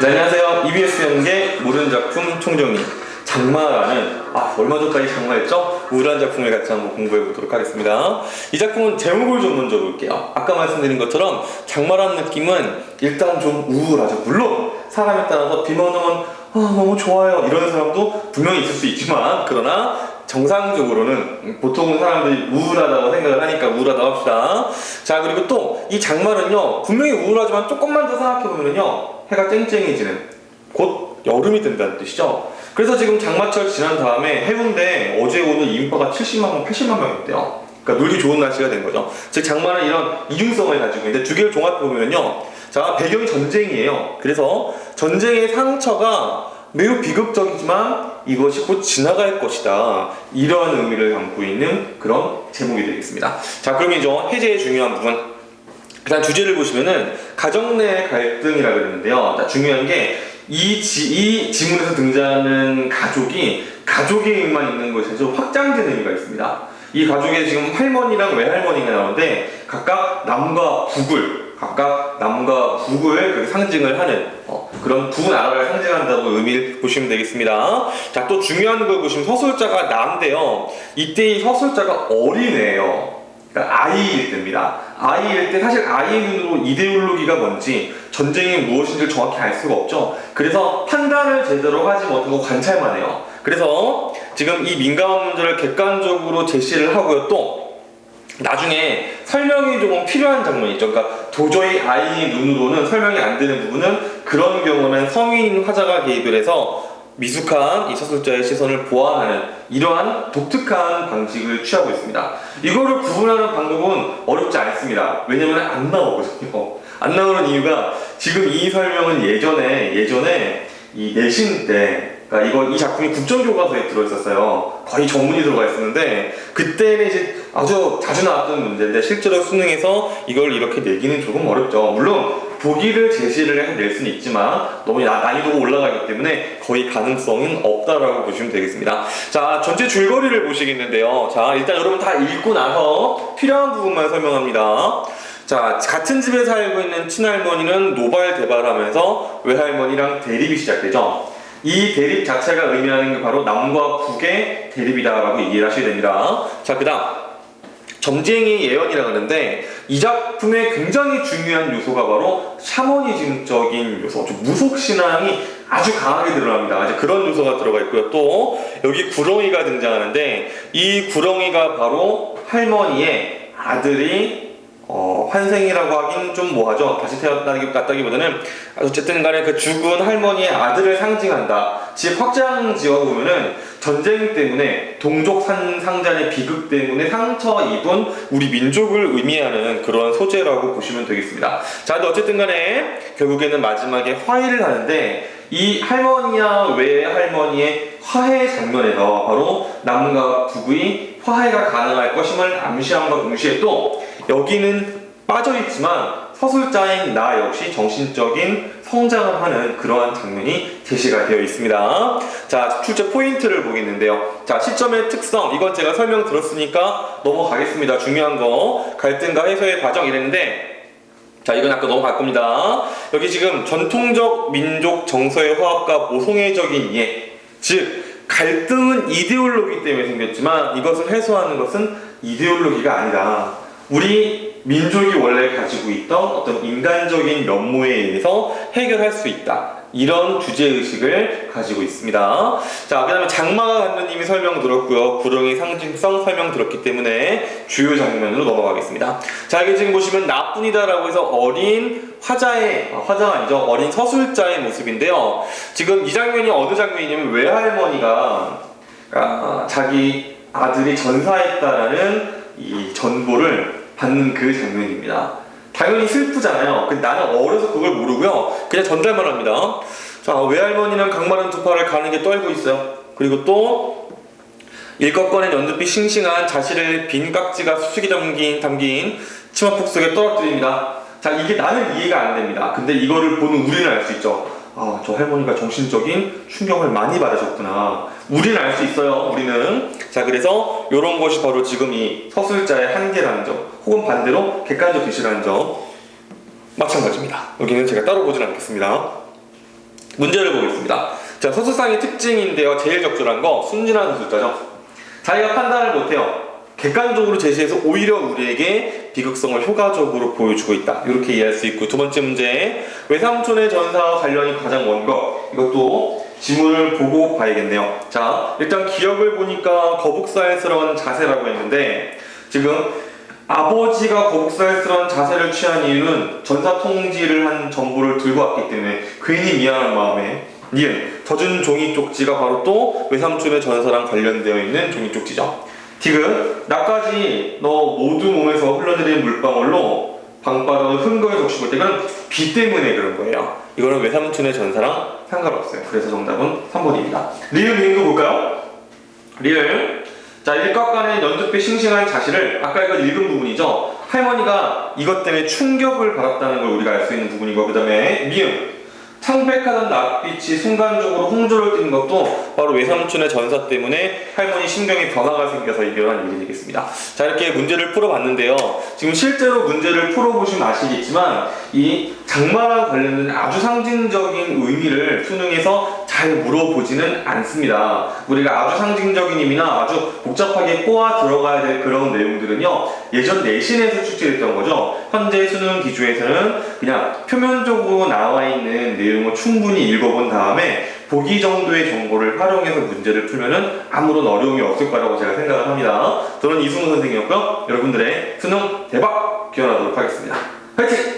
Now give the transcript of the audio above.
네, 안녕하세요. EBS 연계 모르는 작품 총정리 장마라는 아 얼마 전까지 장마였죠? 우울한 작품을 같이 한번 공부해 보도록 하겠습니다. 이 작품은 제목을 좀 먼저 볼게요. 아까 말씀드린 것처럼 장마라는 느낌은 일단 좀 우울하죠. 물론 사람에 따라서 비만 오면 아 너무 좋아요 이러는 사람도 분명히 있을 수 있지만 그러나 정상적으로는 보통은 사람들이 우울하다고 생각을 하니까 우울하다고 합시다. 자 그리고 또 이 장마는요 분명히 우울하지만 조금만 더 생각해 보면요 해가 쨍쨍해지는 곧 여름이 된다는 뜻이죠. 그래서 지금 장마철 지난 다음에 해운대 어제 오늘 인파가 70만 명, 80만 명이었대요. 그러니까 놀기 좋은 날씨가 된 거죠. 즉 장마는 이런 이중성을 가지고 있는데 두 개를 종합해 보면요. 자 배경이 전쟁이에요. 그래서 전쟁의 상처가 매우 비극적이지만 이것이 곧 지나갈 것이다. 이러한 의미를 담고 있는 그런 제목이 되겠습니다. 자, 그럼 이제 해제의 중요한 부분. 일단 주제를 보시면은 가정 내 갈등이라 그러는데요. 자, 중요한 게 이 이 지문에서 등장하는 가족이 가족의 의미만 있는 것이 아니라 확장된 의미가 있습니다. 이 가족에 지금 할머니랑 외할머니가 나오는데 각각 남과 북을 각각 남과 북을 그 상징을 하는 어, 그런 두 나라를 상징한다고 의미를 보시면 되겠습니다. 자, 또 중요한 걸 보시면 서술자가 나인데요. 이때 이 서술자가 어린애예요. 그러니까 아이일 때입니다. 아이일 때 사실 아이의 눈으로 이데올로기가 뭔지 전쟁이 무엇인지 정확히 알 수가 없죠. 그래서 판단을 제대로 하지 못하고 관찰만 해요. 그래서 지금 이 민감한 문제를 객관적으로 제시를 하고요. 또 나중에 설명이 조금 필요한 장면이 있죠. 그러니까 도저히 아이 눈으로는 설명이 안 되는 부분은 그런 경우는 성인 화자가 개입을 해서 미숙한 이 서술자의 시선을 보완하는 이러한 독특한 방식을 취하고 있습니다. 이거를 구분하는 방법은 어렵지 않습니다. 왜냐면 안 나오거든요. 안 나오는 이유가 지금 이 설명은 예전에 예전에 이 내신 때 그러니까 이거 이 작품이 국정 교과서에 들어 있었어요. 거의 전문이 들어가 있었는데 그때는 이제 아주 자주 나왔던 문제인데 실제로 수능에서 이걸 이렇게 내기는 조금 어렵죠. 물론 보기를 제시를 해서 낼 수는 있지만 너무 나- 난이도가 올라가기 때문에 거의 가능성은 없다라고 보시면 되겠습니다. 자 전체 줄거리를 보시겠는데요. 자 일단 여러분 다 읽고 나서 필요한 부분만 설명합니다. 자, 같은 집에 살고 있는 친할머니는 노발대발하면서 외할머니랑 대립이 시작되죠. 이 대립 자체가 의미하는 게 바로 남과 북의 대립이다라고 얘기를 하셔야 됩니다. 자, 그 다음. 점쟁이 예언이라고 하는데 이 작품의 굉장히 중요한 요소가 바로 샤머니즘적인 요소, 좀 무속 신앙이 아주 강하게 드러납니다. 이제 그런 요소가 들어가 있고요. 또 여기 구렁이가 등장하는데 이 구렁이가 바로 할머니의 아들이 어, 환생이라고 하긴 좀 뭐하죠. 다시 태어나기 같다기보다는 어쨌든 간에 그 죽은 할머니의 아들을 상징한다. 즉 확장 지어 보면은 전쟁 때문에 동족 산 상잔의 비극 때문에 상처 입은 우리 민족을 의미하는 그런 소재라고 보시면 되겠습니다. 자, 근데 어쨌든 간에 결국에는 마지막에 화해를 하는데 이 할머니와 외할머니의 화해 장면에서 바로 남과 북의 화해가 가능할 것임을 암시함과 동시에 또 여기는 빠져있지만 서술자인 나 역시 정신적인 성장을 하는 그러한 장면이 제시가 되어 있습니다. 자, 출제 포인트를 보겠는데요. 자, 시점의 특성. 이건 제가 설명 들었으니까 넘어가겠습니다. 중요한 거. 갈등과 해소의 과정 이랬는데, 자, 이건 아까 넘어갈 겁니다. 여기 지금 전통적 민족 정서의 화합과 모성애적인 이해. 즉, 갈등은 이데올로기 때문에 생겼지만 이것을 해소하는 것은 이데올로기가 아니다. 우리 민족이 원래 가지고 있던 어떤 인간적인 면모에 의해서 해결할 수 있다. 이런 주제의식을 가지고 있습니다. 자, 그 다음에 장마가 감독님이 설명 들었고요. 구렁이 상징성 설명 들었기 때문에 주요 장면으로 넘어가겠습니다. 자, 여기 지금 보시면 나뿐이다라고 해서 어린 화자의, 아, 화자가 아니죠. 어린 서술자의 모습인데요. 지금 이 장면이 어느 장면이냐면 외할머니가 아, 자기 아들이 전사했다라는 이 전보를 받는 그 장면입니다. 당연히 슬프잖아요. 근데 나는 어려서 그걸 모르고요. 그냥 전달만 합니다. 자, 외할머니는 강마른 두 팔을 가는 게 떨고 있어요. 그리고 또 일껏 꺼낸 연두빛 싱싱한 자신의 빈 깍지가 수수기 담긴, 담긴 치마폭 속에 떨어뜨립니다. 자, 이게 나는 이해가 안 됩니다. 근데 이거를 보는 우리는 알 수 있죠. 아, 저 할머니가 정신적인 충격을 많이 받으셨구나. 우리는 알 수 있어요, 우리는. 자, 그래서 이런 것이 바로 지금 이 서술자의 한계라는 점, 혹은 반대로 객관적 계시라는 점, 마찬가지입니다. 여기는 제가 따로 보진 않겠습니다. 문제를 보겠습니다. 자, 서술상의 특징인데요. 제일 적절한 거 순진한 서술자죠. 자기가 판단을 못해요. 객관적으로 제시해서 오히려 우리에게 비극성을 효과적으로 보여주고 있다. 이렇게 이해할 수 있고 두 번째 문제 외삼촌의 전사와 관련이 가장 먼 것. 이것도 지문을 보고 봐야겠네요. 자, 일단 기억을 보니까 거북살스러운 자세라고 했는데 지금 아버지가 거북살스러운 자세를 취한 이유는 전사 통지를 한 정보를 들고 왔기 때문에 괜히 미안한 마음에 니은 젖은 종이 쪽지가 바로 또 외삼촌의 전사랑 관련되어 있는 종이 쪽지죠. 디귿 나까지 너 모두 몸에서 흘러내리는 물방울로 방바닥을 흥거에 적시고 이건 비 때문에 그런 거예요. 이거는 외삼촌의 전사랑 상관없어요. 그래서 정답은 3번입니다. 리을 미음도 볼까요? 리을 자 일각 간의 연두빛 싱싱한 자시를 아까 이거 읽은 부분이죠. 할머니가 이것 때문에 충격을 받았다는 걸 우리가 알 수 있는 부분이고 그 다음에 미음 창백하던 낯빛이 순간적으로 홍조를 띠는 것도 바로 외삼촌의 전사 때문에 할머니 신경에 변화가 생겨서 일어난 일이 되겠습니다. 자 이렇게 문제를 풀어봤는데요. 지금 실제로 문제를 풀어보시면 아시겠지만 이 장마랑 관련된 아주 상징적인 의미를 수능에서 잘 물어보지는 않습니다. 우리가 아주 상징적인 의미나 아주 복잡하게 꼬아 들어가야 될 그런 내용들은요 예전 내신에서 출제됐던 거죠. 현재 수능 기준에서는 그냥 표면적으로 나와 있는 내용을 충분히 읽어본 다음에 보기 정도의 정보를 활용해서 문제를 풀면은 아무런 어려움이 없을 거라고 제가 생각을 합니다. 저는 이승우 선생이었고요. 여러분들의 수능 대박 기원하도록 하겠습니다. 화이팅!